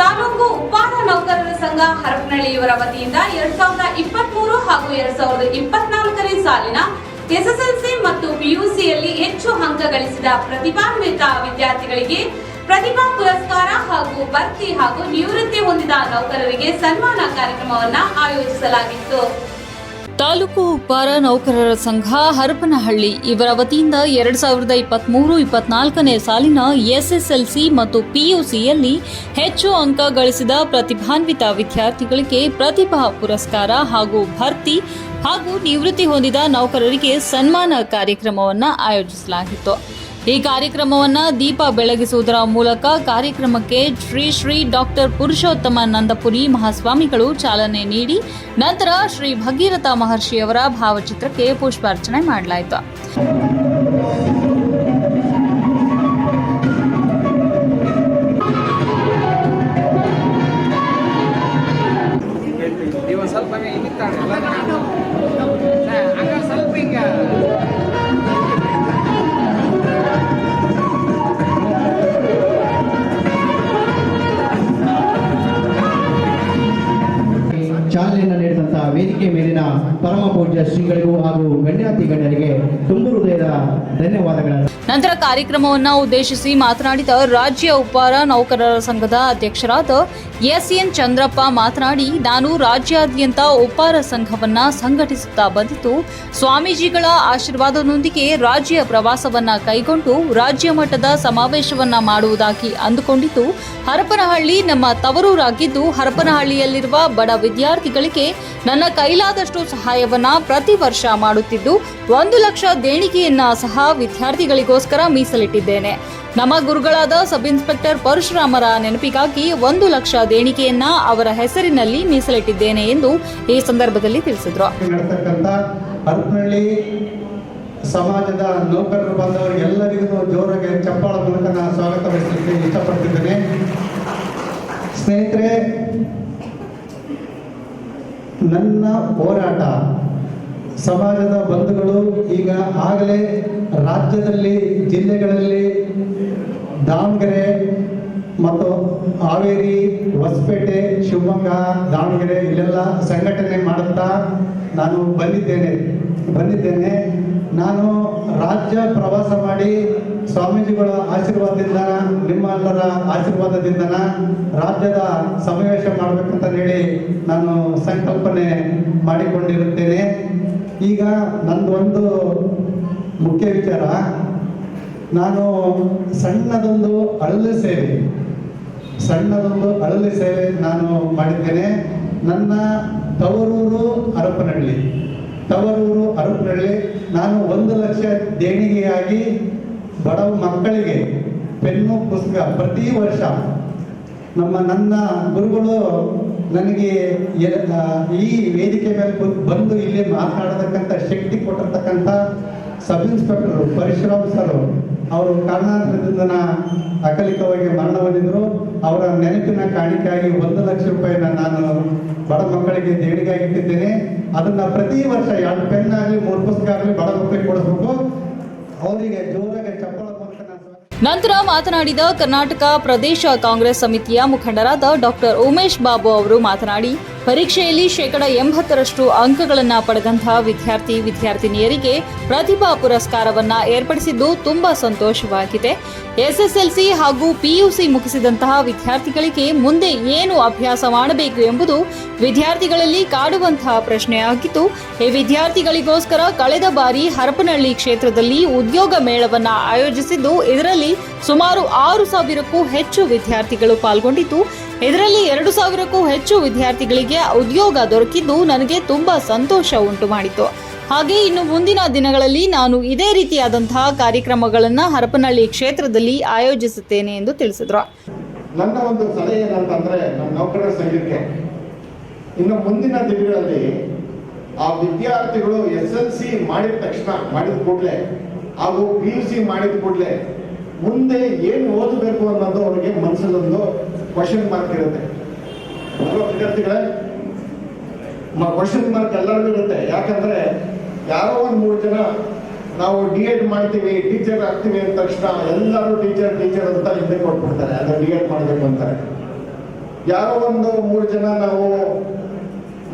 ತಾಲೂಕು ಉಪ್ಪಾರ ನೌಕರರ ಸಂಘ ಹರಪನಹಳ್ಳಿಯವರ ವತಿಯಿಂದ ಎರಡ್ ಸಾವಿರದ ಇಪ್ಪತ್ಮೂರು ಹಾಗೂ ಎರಡ್ ಸಾವಿರದ ಇಪ್ಪತ್ನಾಲ್ಕನೇ ಸಾಲಿನ ಎಸ್ಎಸ್ಎಲ್ಸಿ ಮತ್ತು ಪಿಯುಸಿಯಲ್ಲಿ ಹೆಚ್ಚು ಅಂಕ ಗಳಿಸಿದ ಪ್ರತಿಭಾನ್ವಿತ ವಿದ್ಯಾರ್ಥಿಗಳಿಗೆ ಪ್ರತಿಭಾ ಪುರಸ್ಕಾರ ಹಾಗೂ ಭರ್ತಿ ಹಾಗೂ ನಿವೃತ್ತಿ ಹೊಂದಿದ ನೌಕರರಿಗೆ ಸನ್ಮಾನ ಕಾರ್ಯಕ್ರಮವನ್ನು ಆಯೋಜಿಸಲಾಗಿತ್ತು. ತಾಲೂಕು ಉಪ್ಪಾರ ನೌಕರರ ಸಂಘ ಹರಪನಹಳ್ಳಿ. ಇವರ ವತಿಯಿಂದ ಎರಡ್ ಸಾವಿರದ ಇಪ್ಪತ್ಮೂರು, ಇಪ್ಪತ್ನಾಲ್ಕನೇ ಸಾಲಿನ ಎಸ್ಎಸ್ಎಲ್ಸಿ ಮತ್ತು ಪಿಯುಸಿಯಲ್ಲಿ ಹೆಚ್ಚು ಅಂಕ ಗಳಿಸಿದ ಪ್ರತಿಭಾನ್ವಿತ ವಿದ್ಯಾರ್ಥಿಗಳಿಗೆ ಪ್ರತಿಭಾ ಪುರಸ್ಕಾರ ಹಾಗೂ ಭರ್ತಿ ಹಾಗೂ ನಿವೃತ್ತಿ ಹೊಂದಿದ ನೌಕರರಿಗೆ ಸನ್ಮಾನ ಕಾರ್ಯಕ್ರಮವನ್ನು ಆಯೋಜಿಸಲಾಗಿತ್ತು. ಈ ಕಾರ್ಯಕ್ರಮವನ್ನು ದೀಪ ಬೆಳಗಿಸುವುದರ ಮೂಲಕ ಕಾರ್ಯಕ್ರಮಕ್ಕೆ ಶ್ರೀ ಶ್ರೀ ಡಾಕ್ಟರ್ ಪುರುಷೋತ್ತಮ ನಂದಪುರಿ ಮಹಾಸ್ವಾಮಿಗಳು ಚಾಲನೆ ನೀಡಿ ನಂತರ ಶ್ರೀ ಭಗೀರಥ ಮಹರ್ಷಿಯವರ ಭಾವಚಿತ್ರಕ್ಕೆ ಪುಷ್ಪಾರ್ಚನೆ ಮಾಡಲಾಯಿತು. Amen. ಪರಮ ಪೂಜ್ಯ ಶ್ರೀಗಳಿಗೂ ಹಾಗೂ ಗಣ್ಯಾತಿ ಗಣ್ಯರಿಗೆ ತುಂಬು ಹೃದಯದ ಧನ್ಯವಾದಗಳ. ನಂತರ ಕಾರ್ಯಕ್ರಮವನ್ನು ಉದ್ದೇಶಿಸಿ ಮಾತನಾಡಿದ ರಾಜ್ಯ ಉಪ್ಪಾರ ನೌಕರರ ಸಂಘದ ಅಧ್ಯಕ್ಷರಾದ ಎಸ್ಎನ್ ಚಂದ್ರಪ್ಪ ಮಾತನಾಡಿ, ನಾನು ರಾಜ್ಯಾದ್ಯಂತ ಉಪ್ಪಾರ ಸಂಘವನ್ನ ಸಂಘಟಿಸುತ್ತಾ ಬಂದಿದ್ದು, ಸ್ವಾಮೀಜಿಗಳ ಆಶೀರ್ವಾದದೊಂದಿಗೆ ರಾಜ್ಯ ಪ್ರವಾಸವನ್ನ ಕೈಗೊಂಡು ರಾಜ್ಯ ಮಟ್ಟದ ಸಮಾವೇಶವನ್ನ ಮಾಡುವುದಾಗಿ ಅಂದುಕೊಂಡಿದ್ದು, ಹರಪನಹಳ್ಳಿ ನಮ್ಮ ತವರೂರಾಗಿದ್ದು, ಹರಪನಹಳ್ಳಿಯಲ್ಲಿರುವ ಬಡ ವಿದ್ಯಾರ್ಥಿಗಳಿಗೆ ನನ್ನ ಕೈಲಾದಷ್ಟು ಸಹಾಯವನ್ನ ಪ್ರತಿ ವರ್ಷ ಮಾಡುತ್ತಿದ್ದು ಒಂದು ಲಕ್ಷ ದೇಣಿಗೆಯನ್ನ ಸಹ ವಿದ್ಯಾರ್ಥಿಗಳಿಗೋಸ್ಕರ ಮೀಸಲಿಟ್ಟಿದ್ದೇನೆ. ನಮ್ಮ ಗುರುಗಳಾದ ಸಬ್ ಇನ್ಸ್ಪೆಕ್ಟರ್ ಪರಶುರಾಮರ ನೆನಪಿಗಾಗಿ ಒಂದು ಲಕ್ಷ ದೇಣಿಗೆಯನ್ನ ಅವರ ಹೆಸರಿನಲ್ಲಿ ಮೀಸಲಿಟ್ಟಿದ್ದೇನೆ ಎಂದು ಈ ಸಂದರ್ಭದಲ್ಲಿ ತಿಳಿಸಿದ್ರು. ಸಮಾಜದ ನೌಕರರು ಬಂದವರು ಎಲ್ಲರಿಗೂ ಜೋರಾಗಿ ಚಪ್ಪಾಳ ಮೂಲಕ ನಾನು ಸ್ವಾಗತ ಬಯಸಲಿಕ್ಕೆ ಇಷ್ಟಪಡ್ತಿದ್ದೇನೆ. ಸ್ನೇಹಿತರೆ ನನ್ನ ಹೋರಾಟ. ಸಮಾಜದ ಬಂಧುಗಳು ಈಗ ಆಗಲೇ ರಾಜ್ಯದಲ್ಲಿ, ಜಿಲ್ಲೆಗಳಲ್ಲಿ ದಾವಣಗೆರೆ ಮತ್ತು ಹಾವೇರಿ, ಹೊಸಪೇಟೆ, ಶಿವಮೊಗ್ಗ, ದಾವಣಗೆರೆ ಇಲ್ಲೆಲ್ಲ ಸಂಘಟನೆ ಮಾಡುತ್ತಾ ನಾನು ಬಂದಿದ್ದೇನೆ. ಬಂದಿದ್ದೇನೆ. ನಾನು ರಾಜ್ಯ ಪ್ರವಾಸ ಮಾಡಿ ಸ್ವಾಮೀಜಿಗಳ ಆಶೀರ್ವಾದದಿಂದ ನಿಮ್ಮೆಲ್ಲರ ಆಶೀರ್ವಾದದಿಂದ ರಾಜ್ಯದ ಸಮಾವೇಶ ಮಾಡಬೇಕಂತ ಹೇಳಿ ನಾನು ಸಂಕಲ್ಪನೆ ಮಾಡಿಕೊಂಡಿರುತ್ತೇನೆ. ಈಗ ನಂದೊಂದು ಮುಖ್ಯ ವಿಚಾರ. ನಾನು ಸಣ್ಣದೊಂದು ಅಳಲು ಸೇವೆ, ಸಣ್ಣದೊಂದು ಅಳಲು ಸೇವೆ ನಾನು ಮಾಡಿದ್ದೇನೆ. ನನ್ನ ತವರೂರು ಹರಪನಹಳ್ಳಿ ತವರೂರು ಹರಪನಹಳ್ಳಿ ನಾನು ಒಂದು ಲಕ್ಷ ದೇಣಿಗೆಯಾಗಿ ಬಡ ಮಕ್ಕಳಿಗೆ ಪೆನ್ನು, ಪುಸ್ತಕ ಪ್ರತಿ ವರ್ಷ ನಮ್ಮ ನನ್ನ ಗುರುಗಳು ನನಗೆ ಈ ವೇದಿಕೆ ಮೇಲೆ ಬಂದು ಇಲ್ಲಿ ಮಾತನಾಡತಕ್ಕಂಥ, ಶಕ್ತಿ ಕೊಟ್ಟಿರ್ತಕ್ಕಂಥ ಸಬ್ ಇನ್ಸ್ಪೆಕ್ಟರ್ ಪರಶುರಾಮ್ ಸರ್, ಅವರು ಕಾರಣಾಂತರದಿಂದ ಅಕಾಲಿಕವಾಗಿ ಮರಣ ಅವರ ನೆನಪಿನ ಕಾಣಿಕೆಯಾಗಿ ಒಂದು ಲಕ್ಷ ರೂಪಾಯಿನ ನಾನು ಬಡ ಮಕ್ಕಳಿಗೆ ದೇಣಿಗೆ ಇಟ್ಟಿದ್ದೇನೆ. ಅದನ್ನ ಪ್ರತಿ ವರ್ಷ ಎರಡು ಪೆನ್ ಆಗಲಿ, ಮೂರು ಪುಸ್ತಕ ಆಗಲಿ ಬಡ ಮಕ್ಕಳಿಗೆ ಕೊಡಿಸ್ಬೇಕು. ನಂತರ ಮಾತನಾಡಿದ ಕರ್ನಾಟಕ ಪ್ರದೇಶ ಕಾಂಗ್ರೆಸ್ ಸಮಿತಿಯ ಮುಖಂಡರಾದ ಡಾಕ್ಟರ್ ಉಮೇಶ್ ಬಾಬು ಅವರು ಮಾತನಾಡಿ ಪರೀಕ್ಷೆಯಲ್ಲಿ ಶೇಕಡ ಎಂಬತ್ತರಷ್ಟು ಅಂಕಗಳನ್ನು ಪಡೆದಂತಹ ವಿದ್ಯಾರ್ಥಿ ವಿದ್ಯಾರ್ಥಿನಿಯರಿಗೆ ಪ್ರತಿಭಾ ಪುರಸ್ಕಾರವನ್ನ ಏರ್ಪಡಿಸಿದ್ದು ತುಂಬಾ ಸಂತೋಷವಾಗಿದೆ. ಎಸ್ಎಸ್ಎಲ್ಸಿ ಹಾಗೂ ಪಿಯುಸಿ ಮುಗಿಸಿದಂತಹ ವಿದ್ಯಾರ್ಥಿಗಳಿಗೆ ಮುಂದೆ ಏನು ಅಭ್ಯಾಸ ಮಾಡಬೇಕು ಎಂಬುದು ವಿದ್ಯಾರ್ಥಿಗಳಲ್ಲಿ ಕಾಡುವಂತಹ ಪ್ರಶ್ನೆಯಾಗಿದ್ದು ಈ ವಿದ್ಯಾರ್ಥಿಗಳಿಗೋಸ್ಕರ ಕಳೆದ ಬಾರಿ ಹರಪನಹಳ್ಳಿ ಕ್ಷೇತ್ರದಲ್ಲಿ ಉದ್ಯೋಗ ಮೇಳವನ್ನ ಆಯೋಜಿಸಿದ್ದು, ಇದರಲ್ಲಿ ಸುಮಾರು ಆರು ಸಾವಿರಕ್ಕೂ ಹೆಚ್ಚು ವಿದ್ಯಾರ್ಥಿಗಳು ಪಾಲ್ಗೊಂಡಿದ್ದು ಇದರಲ್ಲಿ ಎರಡು ಸಾವಿರಕ್ಕೂ ಹೆಚ್ಚು ವಿದ್ಯಾರ್ಥಿಗಳಿಗೆ ಉದ್ಯೋಗ ದೊರಕಿದ್ದು ನನಗೆ ತುಂಬಾ ಸಂತೋಷ ಉಂಟು ಮಾಡಿತು. ಹಾಗೆ ಇನ್ನು ಮುಂದಿನ ದಿನಗಳಲ್ಲಿ ನಾನು ಇದೇ ರೀತಿಯಾದಂತಹ ಕಾರ್ಯಕ್ರಮಗಳನ್ನು ಹರಪನಹಳ್ಳಿ ಕ್ಷೇತ್ರದಲ್ಲಿ ಆಯೋಜಿಸುತ್ತೇನೆ ಎಂದು ತಿಳಿಸಿದ್ರು. ನನ್ನ ಒಂದು ಸಲಹೆ ಏನಂತಂದ್ರೆ ನಮ್ಮ ನೌಕರರ ಸಂಘಕ್ಕೆ ಇನ್ನು ಮುಂದಿನ ದಿನಗಳಲ್ಲಿ ಆ ವಿದ್ಯಾರ್ಥಿಗಳು ಎಸ್ ಎಲ್ ಸಿ ಮಾಡಿದ ತಕ್ಷಣ ಮಾಡಿದ ಕೂಡಲೇ ಹಾಗೂ ಪಿ ಯು ಸಿ ಮಾಡಿದ ಕೂಡಲೇ ಮುಂದೆ ಏನು ಓದಬೇಕು ಅನ್ನೋದು ಅವರಿಗೆ ಮನಸ್ಸಲ್ಲೊಂದು ಕ್ವಶನ್ ಮಾರ್ಕ್ ಇರುತ್ತೆ. ವಿದ್ಯಾರ್ಥಿಗಳೇ? ಕ್ವಶನ್ ಮಾರ್ಕ್ ಎಲ್ಲರಿಗೂ ಇರುತ್ತೆ. ಯಾಕಂದ್ರೆ ಯಾರೋ ಒಂದು ಮೂರು ಜನ ನಾವು ಡಿ ಎಡ್ ಮಾಡ್ತೀವಿ ಟೀಚರ್ ಆಗ್ತೀವಿ ಅಂದ ತಕ್ಷಣ ಎಲ್ಲರೂ ಟೀಚರ್ ಟೀಚರ್ ಅಂತ ಹಿಂದೆ ಕೊಟ್ಬಿಡ್ತಾರೆ. ಅದು ಡಿ ಎಡ್ ಮಾಡಬೇಕು ಅಂತಾರೆ. ಯಾರೋ ಒಂದು ಮೂರು ಜನ ನಾವು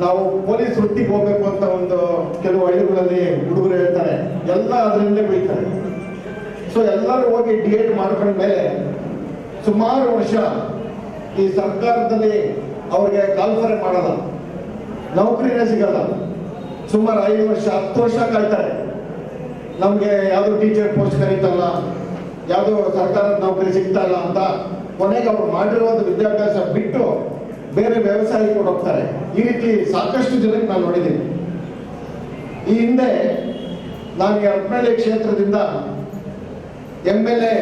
ನಾವು ಪೊಲೀಸ್ ವೃತ್ತಿಗೆ ಹೋಗ್ಬೇಕು ಅಂತ ಒಂದು ಕೆಲವು ಹಳ್ಳಿಗಳಲ್ಲಿ ಹುಡುಗರು ಹೇಳ್ತಾರೆ. ಎಲ್ಲ ಅದರಿಂದ ಬೀಳ್ತಾರೆ ಸೊ ಎಲ್ಲರೂ ಹೋಗಿ ಡಿ ಎಡ್ ಮಾಡ್ಕೊಂಡ್ಮೇಲೆ ಸುಮಾರು ವರ್ಷ ಈ ಸರ್ಕಾರದಲ್ಲಿ ಅವ್ರಿಗೆ ಕಾಲ್ಫರೆ ಮಾಡಲ್ಲ. ನೌಕರಿನೇ ಸಿಗಲ್ಲ. ಸುಮಾರು ಐದು ವರ್ಷ, ಹತ್ತು ವರ್ಷ ಕಾಯ್ತಾರೆ ನಮಗೆ ಯಾವುದು ಟೀಚರ್ ಪೋಸ್ಟ್ ಕರೀತಲ್ಲ, ಯಾವುದು ಸರ್ಕಾರದ ನೌಕರಿ ಸಿಗ್ತಾ ಇಲ್ಲ ಅಂತ ಕೊನೆಗೆ ಅವ್ರು ಮಾಡಿರುವಂಥ ವಿದ್ಯಾಭ್ಯಾಸ ಬಿಟ್ಟು ಬೇರೆ ವ್ಯವಸಾಯಕ್ಕೆ ಹೋಗ್ತಾರೆ. ಈ ರೀತಿ ಸಾಕಷ್ಟು ಜನಕ್ಕೆ ನಾನು ನೋಡಿದ್ದೀನಿ. ಈ ಹಿಂದೆ, ನಾನು ಎ ಕ್ಷೇತ್ರದಿಂದ ಎಂ ಎಲ್ ಎ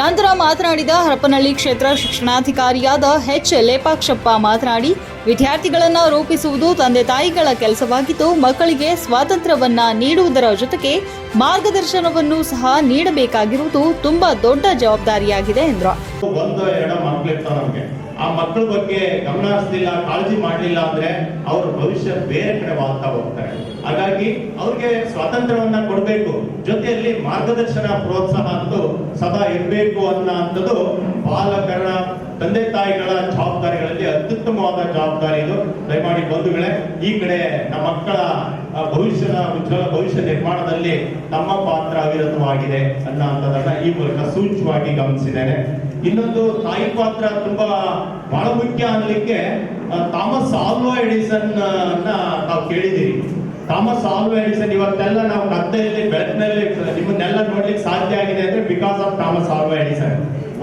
ನಂತರ ಮಾತನಾಡಿದ ಹರಪನಹಳ್ಳಿ ಕ್ಷೇತ್ರ ಶಿಕ್ಷಣಾಧಿಕಾರಿಯಾದ ಎಚ್ ಲೇಪಾಕ್ಷಪ್ಪ ಮಾತನಾಡಿ, ವಿದ್ಯಾರ್ಥಿಗಳನ್ನು ರೂಪಿಸುವುದು ತಂದೆ ತಾಯಿಗಳ ಕೆಲಸವಾಗಿದ್ದು, ಮಕ್ಕಳಿಗೆ ಸ್ವಾತಂತ್ರ್ಯವನ್ನ ನೀಡುವುದರ ಜೊತೆಗೆ ಮಾರ್ಗದರ್ಶನವನ್ನು ಸಹ ನೀಡಬೇಕಾಗಿರುವುದು ತುಂಬಾ ದೊಡ್ಡ ಜವಾಬ್ದಾರಿಯಾಗಿದೆ ಎಂದರು. ಆ ಮಕ್ಕಳ ಬಗ್ಗೆ ಗಮನ ಹರಿಸಲಿಲ್ಲ, ಕಾಳಜಿ ಮಾಡಲಿಲ್ಲ ಅಂದ್ರೆ ಅವ್ರ ಭವಿಷ್ಯ ಬೇರೆ ಕಡೆ ವಾಲ್ತಾ ಹೋಗ್ತಾರೆ. ಹಾಗಾಗಿ ಅವ್ರಿಗೆ ಸ್ವಾತಂತ್ರ್ಯವನ್ನ ಕೊಡ್ಬೇಕು, ಜೊತೆಯಲ್ಲಿ ಮಾರ್ಗದರ್ಶನ ಪ್ರೋತ್ಸಾಹ ಅಂತೂ ಸದಾ ಇರಬೇಕು ಅನ್ನೋ ಪಾಲಕರ ತಂದೆ ತಾಯಿಗಳ ಜವಾಬ್ದಾರಿಗಳಲ್ಲಿ ಅತ್ಯುತ್ತಮವಾದ ಜವಾಬ್ದಾರಿ ಇದು. ದಯಮಾಡಿ ಬಂಧುಗಳೇ, ಈ ಕಡೆ ನಮ್ಮ ಮಕ್ಕಳ ಭವಿಷ್ಯದ ಉಜ್ವಲ ಭವಿಷ್ಯ ನಿರ್ಮಾಣದಲ್ಲಿ ತಮ್ಮ ಪಾತ್ರ ಅವಿರತವಾಗಿದೆ ಅನ್ನೋ ಅಂತದನ್ನ ಈ ಮೂಲಕ ಸೂಚ್ಯವಾಗಿ ಗಮನಿಸಿದ್ದೇನೆ. ಇನ್ನೊಂದು ತಾಯಿ ಪಾತ್ರ ತುಂಬಾ ಬಹಳ ಮುಖ್ಯ ಅನ್ನಲಿಕ್ಕೆ ಥಾಮಸ್ ಆಲ್ವಾ ಎಡಿಸನ್ ನಾವು ಕೇಳಿದ್ದೀವಿ ಥಾಮಸ್ ಆಲ್ವಾ ಎಡಿಸನ್ ಇವತ್ತೆಲ್ಲ ನಾವು ಕತ್ತೆಯಲ್ಲಿ ಬೆಳಕಿನಲ್ಲಿ ನಿಮ್ಮನ್ನೆಲ್ಲ ನೋಡ್ಲಿಕ್ಕೆ ಸಾಧ್ಯ ಆಗಿದೆ ಅಂದ್ರೆ because of Thomas Alva Edison.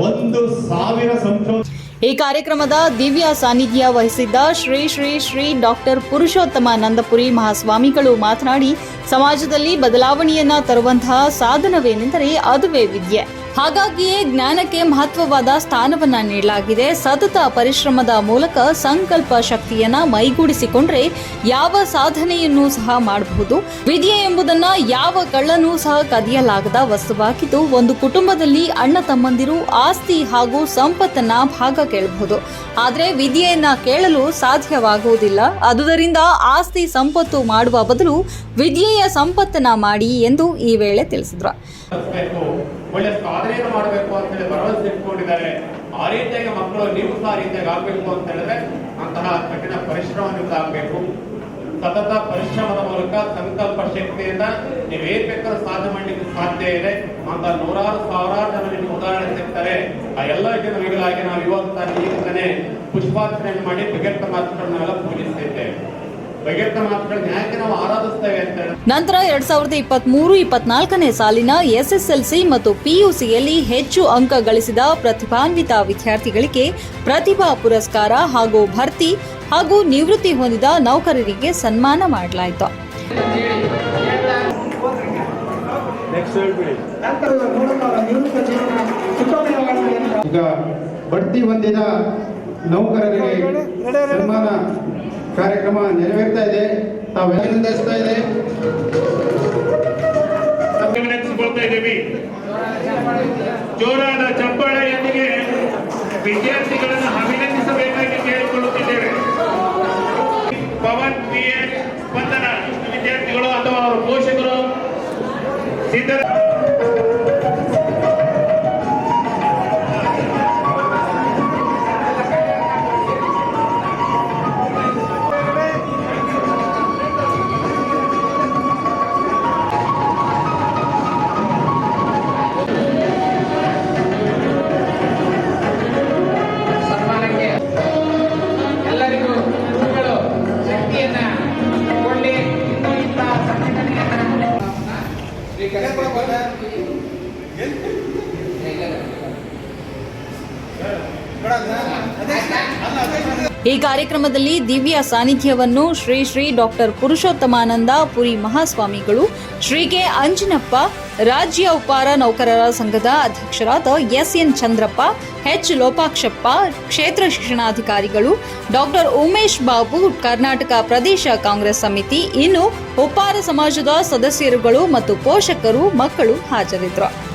ಒಂದು ಸಾವಿರ ಸಂಶೋಧನೆ ಈ ಕಾರ್ಯಕ್ರಮದ ದಿವ್ಯ ಸಾನ್ನಿಧ್ಯ ವಹಿಸಿದ್ದ ಶ್ರೀ ಶ್ರೀ ಶ್ರೀ ಡಾಕ್ಟರ್ ಪುರುಷೋತ್ತಮ ನಂದಪುರಿ ಮಹಾಸ್ವಾಮಿಗಳು ಮಾತನಾಡಿ, ಸಮಾಜದಲ್ಲಿ ಬದಲಾವಣೆಯನ್ನ ತರುವಂತಹ ಸಾಧನವೇನೆಂದರೆ ಅದುವೇ ವಿದ್ಯೆ. ಹಾಗಾಗಿಯೇ ಜ್ಞಾನಕ್ಕೆ ಮಹತ್ವವಾದ ಸ್ಥಾನವನ್ನ ನೀಡಲಾಗಿದೆ. ಸತತ ಪರಿಶ್ರಮದ ಮೂಲಕ ಸಂಕಲ್ಪ ಶಕ್ತಿಯನ್ನ ಮೈಗೂಡಿಸಿಕೊಂಡ್ರೆ ಯಾವ ಸಾಧನೆಯನ್ನು ಸಹ ಮಾಡಬಹುದು. ವಿದ್ಯೆ ಎಂಬುದನ್ನ ಯಾವ ಕಳ್ಳನೂ ಸಹ ಕದಿಯಲಾಗದ ವಸ್ತುವಾಗಿದ್ದು, ಒಂದು ಕುಟುಂಬದಲ್ಲಿ ಅಣ್ಣ ತಮ್ಮಂದಿರು ಆಸ್ತಿ ಹಾಗೂ ಸಂಪತ್ತನ್ನ ಭಾಗ ಕೇಳಬಹುದು. ಆದ್ರೆ ವಿದ್ಯೆಯನ್ನ ಕೇಳಲು ಸಾಧ್ಯವಾಗುವುದಿಲ್ಲ. ಅದುದರಿಂದ ಆಸ್ತಿ ಸಂಪತ್ತು ಮಾಡುವ ಬದಲು ವಿದ್ಯೆಯ ಸಂಪತ್ತನ್ನ ಮಾಡಿ ಎಂದು ಈ ವೇಳೆ ತಿಳಿಸಿದ್ರು. ಒಳ್ಳೆ ಸಾಧನೆಯನ್ನು ಮಾಡಬೇಕು ಅಂತ ಹೇಳಿ ಭರವಸೆ ಇಟ್ಕೊಂಡಿದ್ದಾರೆ. ಆ ರೀತಿಯಾಗಿ ಮಕ್ಕಳು ನೀವು ಸಹ ರೀತಿಯಾಗಿ ಆಗ್ಬೇಕು ಅಂತ ಹೇಳಿದ್ರೆ ಅಂತಹ ಕಠಿಣ ಪರಿಶ್ರಮದಿಂದ ಆಗ್ಬೇಕು. ಸತತ ಪರಿಶ್ರಮದ ಮೂಲಕ ಸಂಕಲ್ಪ ಶಕ್ತಿಯಿಂದ ನೀವು ಏನ್ ಬೇಕಾದ್ರೂ ಸಾಧನೆ ಮಾಡಲಿಕ್ಕೆ ಸಾಧ್ಯ ಇದೆ. ಅಂತ ನೂರಾರು ಸಾವಿರಾರು ಜನ ನಿಮ್ಗೆ ಉದಾಹರಣೆ ಸಿಗ್ತಾರೆ. ಆ ಎಲ್ಲ ಜನರಿಗಾಗಿ ನಾವು ಇವತ್ತು ಈಗಲೇ ಪುಷ್ಪಾರ್ಚನೆಯನ್ನು ಮಾಡಿ ಬಿಗಟ್ಟ ಮಾತುಗಳನ್ನೆಲ್ಲ ಪೂಜಿಸ್ತಿದ್ದೇವೆ ನಂತರ ಎರಡ್ ಸಾವಿರದ ಇಪ್ಪತ್ತ್ ಮೂರು ಇಪ್ಪತ್ನಾಲ್ಕನೇ ಸಾಲಿನ ಎಸ್ಎಸ್ಎಲ್ಸಿ ಮತ್ತು ಪಿಯುಸಿಯಲ್ಲಿ ಹೆಚ್ಚು ಅಂಕ ಗಳಿಸಿದ ಪ್ರತಿಭಾನ್ವಿತ ವಿದ್ಯಾರ್ಥಿಗಳಿಗೆ ಪ್ರತಿಭಾ ಪುರಸ್ಕಾರ ಹಾಗೂ ಭರ್ತಿ ಹಾಗೂ ನಿವೃತ್ತಿ ಹೊಂದಿದ ನೌಕರರಿಗೆ ಸನ್ಮಾನ ಮಾಡಲಾಯಿತು. ಈಗ ಬಡ್ತಿ ಹೊಂದಿದ ನೌಕರರಿಗೆ ಸನ್ಮಾನ ಕಾರ್ಯಕ್ರಮ ನೆರವೇರ್ತಾ ಇದೆ. ತಾವು ಅಭಿನಂದಿಸ್ತಾ ಇದೆ. ಜೋರಾದ ಚಪ್ಪಾಳೆಯೊಂದಿಗೆ ವಿದ್ಯಾರ್ಥಿಗಳನ್ನು ಈ ಕಾರ್ಯಕ್ರಮದಲ್ಲಿ ದಿವ್ಯ ಸಾನ್ನಿಧ್ಯವನ್ನು ಶ್ರೀ ಶ್ರೀ ಡಾಕ್ಟರ್ ಪುರುಷೋತ್ತಮಾನಂದ ಪುರಿ ಮಹಾಸ್ವಾಮಿಗಳು ಶ್ರೀ ಕೆ ಅಂಜಿನಪ್ಪ ರಾಜ್ಯ ಉಪಾರ ನೌಕರರ ಸಂಘದ ಅಧ್ಯಕ್ಷರಾದ S N Chandrappa, H Lopakshappa, ಕ್ಷೇತ್ರ ಶಿಕ್ಷಣಾಧಿಕಾರಿಗಳು, ಡಾಕ್ಟರ್ ಉಮೇಶ್ ಬಾಬು, ಕರ್ನಾಟಕ ಪ್ರದೇಶ ಕಾಂಗ್ರೆಸ್ ಸಮಿತಿ, ಇನ್ನು ಉಪಾರ ಸಮಾಜದ ಸದಸ್ಯರುಗಳು ಮತ್ತು ಪೋಷಕರು, ಮಕ್ಕಳು ಹಾಜರಿದ್ದರು.